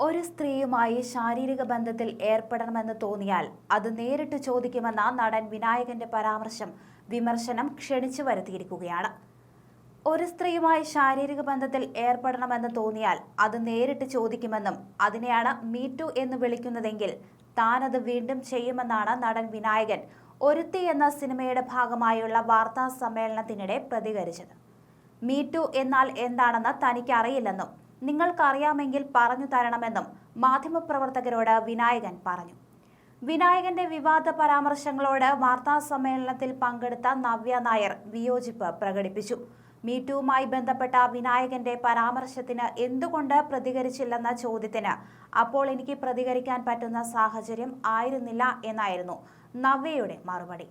ഒരു സ്ത്രീയുമായി ശാരീരിക ബന്ധത്തിൽ ഏർപ്പെടണമെന്ന് തോന്നിയാൽ അത് നേരിട്ട് ചോദിക്കുമെന്ന നടൻ വിനായകന്റെ പരാമർശം വിമർശനം ക്ഷണിച്ചു വരുത്തിയിരിക്കുകയാണ്. ഒരു സ്ത്രീയുമായി ശാരീരിക ബന്ധത്തിൽ ഏർപ്പെടണമെന്ന് തോന്നിയാൽ അത് നേരിട്ട് ചോദിക്കുമെന്നും അതിനെയാണ് മീറ്റു എന്ന് വിളിക്കുന്നതെങ്കിൽ താനത് വീണ്ടും ചെയ്യുമെന്നാണ് നടൻ വിനായകൻ ഒരുത്തി എന്ന സിനിമയുടെ ഭാഗമായുള്ള വാർത്താ സമ്മേളനത്തിനിടെ പ്രതികരിച്ചത് മീറ്റു എന്നാൽ എന്താണെന്ന് തനിക്ക് അറിയില്ലെന്നും നിങ്ങൾക്കറിയാമെങ്കിൽ പറഞ്ഞു തരണമെന്നും മാധ്യമപ്രവർത്തകരോട് വിനായകൻ പറഞ്ഞു. വിനായകന്റെ വിവാദ പരാമർശങ്ങളോട് വാർത്താ സമ്മേളനത്തിൽ പങ്കെടുത്ത നവ്യ നായർ വിയോജിപ്പ് പ്രകടിപ്പിച്ചു. മീറ്റുവുമായി ബന്ധപ്പെട്ട വിനായകന്റെ പരാമർശത്തിന് എന്തുകൊണ്ട് പ്രതികരിച്ചില്ലെന്ന ചോദ്യത്തിന് അപ്പോൾ എനിക്ക് പ്രതികരിക്കാൻ പറ്റുന്ന സാഹചര്യം ആയിരുന്നില്ല എന്നായിരുന്നു നവ്യയുടെ മറുപടി.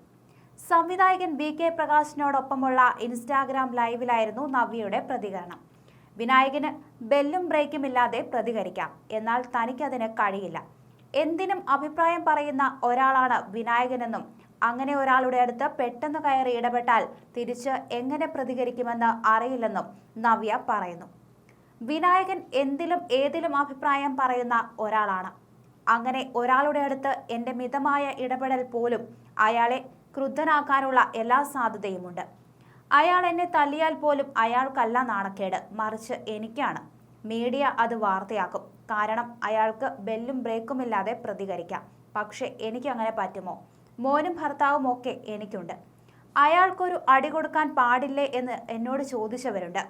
സംവിധായകൻ വി കെ പ്രകാശിനോടൊപ്പമുള്ള ഇൻസ്റ്റാഗ്രാം ലൈവിലായിരുന്നു നവ്യയുടെ പ്രതികരണം. വിനായകന് ബെല്ലും ബ്രേക്കും ഇല്ലാതെ പ്രതികരിക്കാം. എന്നാൽ തനിക്കതിന് കഴിയില്ല. എന്തിനും അഭിപ്രായം പറയുന്ന ഒരാളാണ് വിനായകനെന്നും അങ്ങനെ ഒരാളുടെ അടുത്ത് പെട്ടെന്ന് കയറി ഇടപെട്ടാൽ തിരിച്ച് എങ്ങനെ പ്രതികരിക്കുമെന്ന് അറിയില്ലെന്നും നവ്യ പറയുന്നു. വിനായകൻ എന്തിലും ഏതിലും അഭിപ്രായം പറയുന്ന ഒരാളാണ്. അങ്ങനെ ഒരാളുടെ അടുത്ത് എന്റെ മിതമായ ഇടപെടൽ പോലും അയാളെ ക്രുദ്ധനാക്കാനുള്ള എല്ലാ സാധ്യതയുമുണ്ട്. അയാൾ എന്നെ തല്ലിയാൽ പോലും അയാൾക്കല്ല നാണക്കേട്. മറിച്ച് എനിക്കാണ്. മീഡിയ അത് വാർത്തയാക്കും. കാരണം അയാൾക്ക് ബെല്ലും ബ്രേക്കും ഇല്ലാതെ പ്രതികരിക്കാം. പക്ഷെ എനിക്ക് അങ്ങനെ പറ്റുമോ? മോനും ഭർത്താവും ഒക്കെ എനിക്കുണ്ട്. അയാൾക്കൊരു അടി കൊടുക്കാൻ പാടില്ലേ എന്ന് എന്നോട് ചോദിച്ചവരുണ്ട്.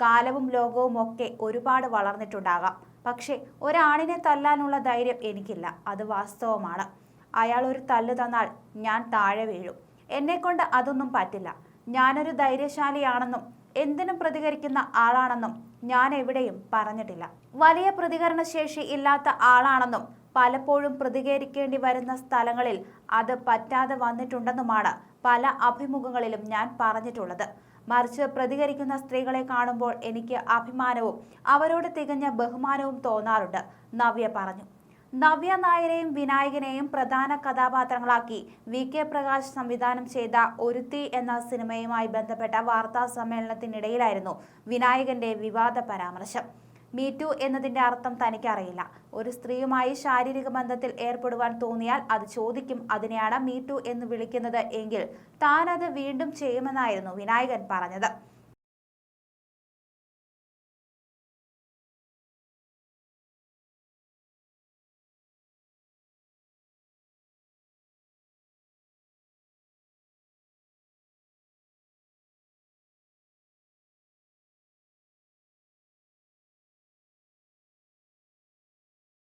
കാലവും ലോകവും ഒക്കെ ഒരുപാട് വളർന്നിട്ടുണ്ടാകാം. പക്ഷേ ഒരാണിനെ തല്ലാനുള്ള ധൈര്യം എനിക്കില്ല. അത് വാസ്തവമാണ്. അയാൾ ഒരു തല്ല് തന്നാൽ ഞാൻ താഴെ വീഴും. എന്നെക്കൊണ്ട് അതൊന്നും പറ്റില്ല. ഞാനൊരു ധൈര്യശാലിയാണെന്നും എന്തിനും പ്രതികരിക്കുന്ന ആളാണെന്നും ഞാൻ എവിടെയും പറഞ്ഞിട്ടില്ല. വലിയ പ്രതികരണശേഷി ഇല്ലാത്ത ആളാണെന്നും പലപ്പോഴും പ്രതികരിക്കേണ്ടി വരുന്ന സ്ഥലങ്ങളിൽ അത് പറ്റാതെ വന്നിട്ടുണ്ടെന്നുമാണ് പല അഭിമുഖങ്ങളിലും ഞാൻ പറഞ്ഞിട്ടുള്ളത്. മറിച്ച് പ്രതികരിക്കുന്ന സ്ത്രീകളെ കാണുമ്പോൾ എനിക്ക് അഭിമാനവും അവരോട് തികഞ്ഞ ബഹുമാനവും തോന്നാറുണ്ട് നവ്യ പറഞ്ഞു. നവ്യ നായരെയും വിനായകനെയും പ്രധാന കഥാപാത്രങ്ങളാക്കി വി കെ പ്രകാശ് സംവിധാനം ചെയ്ത ഒരുത്തി എന്ന സിനിമയുമായി ബന്ധപ്പെട്ട വാർത്താ സമ്മേളനത്തിനിടയിലായിരുന്നു വിനായകന്റെ വിവാദ പരാമർശം. മീറ്റു എന്നതിന്റെ അർത്ഥം തനിക്കറിയില്ല. ഒരു സ്ത്രീയുമായി ശാരീരിക ബന്ധത്തിൽ ഏർപ്പെടുവാൻ തോന്നിയാൽ അത് ചോദിക്കും അതിനെയാണ് മീറ്റു എന്ന് വിളിക്കുന്നത് എങ്കിൽ താനത് വീണ്ടും ചെയ്യുമെന്നായിരുന്നു വിനായകൻ പറഞ്ഞത്.